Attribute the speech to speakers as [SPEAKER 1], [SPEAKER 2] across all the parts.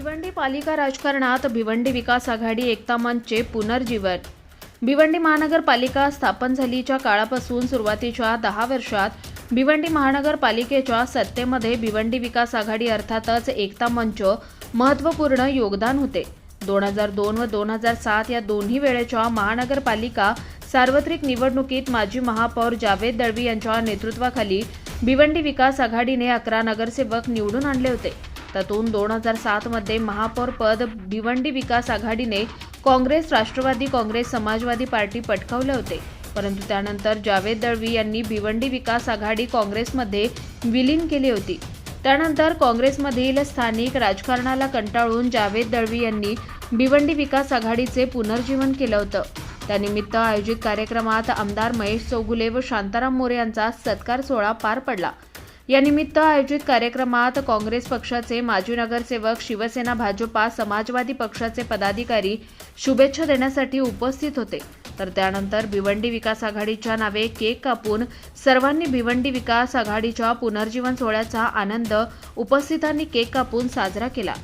[SPEAKER 1] भिवंडी पालिका राजकारणात भिवंडी विकास आघाडी एकता मंचचे पुनर्जीवन. भिवंडी महानगरपालिका स्थापन झालीच्या काळापासून सुरुवातीच्या दहा वर्षात भिवंडी महानगरपालिकेच्या सत्तेमध्ये भिवंडी विकास आघाडी अर्थातच एकता मंच महत्त्वपूर्ण योगदान होते. दोन हजार दोन व दोन हजार सात या दोन्ही वेळेच्या महानगरपालिका सार्वत्रिक निवडणुकीत माजी महापौर जावेद दळवी यांच्या नेतृत्वाखाली भिवंडी विकास आघाडीने अकरा नगरसेवक निवडून आणले होते. त्यातून दोन हजार सातमध्ये महापौर पद भिवंडी विकास आघाडीने काँग्रेस राष्ट्रवादी काँग्रेस समाजवादी पार्टी पटकावले होते. परंतु त्यानंतर जावेद दळवी यांनी भिवंडी विकास आघाडी काँग्रेसमध्ये विलीन केली होती. त्यानंतर काँग्रेसमधील स्थानिक राजकारणाला कंटाळून जावेद दळवी यांनी भिवंडी विकास आघाडीचे पुनर्जीवन केलं होतं. त्यानिमित्त आयोजित कार्यक्रमात आमदार महेश चौगुले व शांताराम मोरे यांचा सत्कार सोहळा पार पडला. यानिमित्त आयोजित कार्यक्रमात काँग्रेस पक्षाचे माजी नगरसेवक शिवसेना भाजपा समाजवादी पक्षाचे पदाधिकारी शुभेच्छा देण्यासाठी उपस्थित होते. तर त्यानंतर भिवंडी विकास आघाडीच्या नावे केक कापून सर्वांनी भिवंडी विकास आघाडीच्या पुनर्जीवन सोहळ्याचा आनंद उपस्थितांनी केक कापून साजरा केला.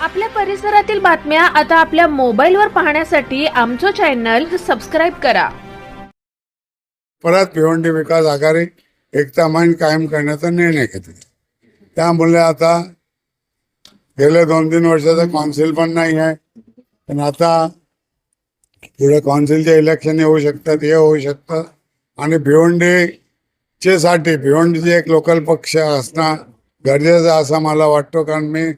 [SPEAKER 1] आपल्या परिसरातील बातम्या आता आपल्या मोबाईलवर पाहण्यासाठी आमचं चॅनल सबस्क्राईब करा.
[SPEAKER 2] परत भिवंडी विकास आघाडी एकता मान कायम करण्याचा निर्णय घेतला. त्यामुळे आता गेल्या दोन तीन वर्षाचं कौन्सिल पण नाही आहे. पण आता पुढे कौन्सिलचे इलेक्शन होऊ शकतात हे होऊ शकतं. आणि भिवंडीचे साठी भिवंडीचे एक लोकल पक्ष असणं गरजेचं असं मला वाटतो. कारण मी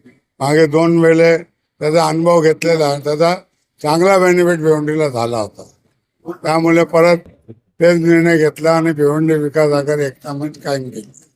[SPEAKER 2] मागे दोन वेळे त्याचा अनुभव घेतलेला त्याचा चांगला बेनिफिट भिवंडीला झाला होता. त्यामुळे परत तेच निर्णय घेतला आणि भिवंडी विकास आघाडी एकता कायम केली.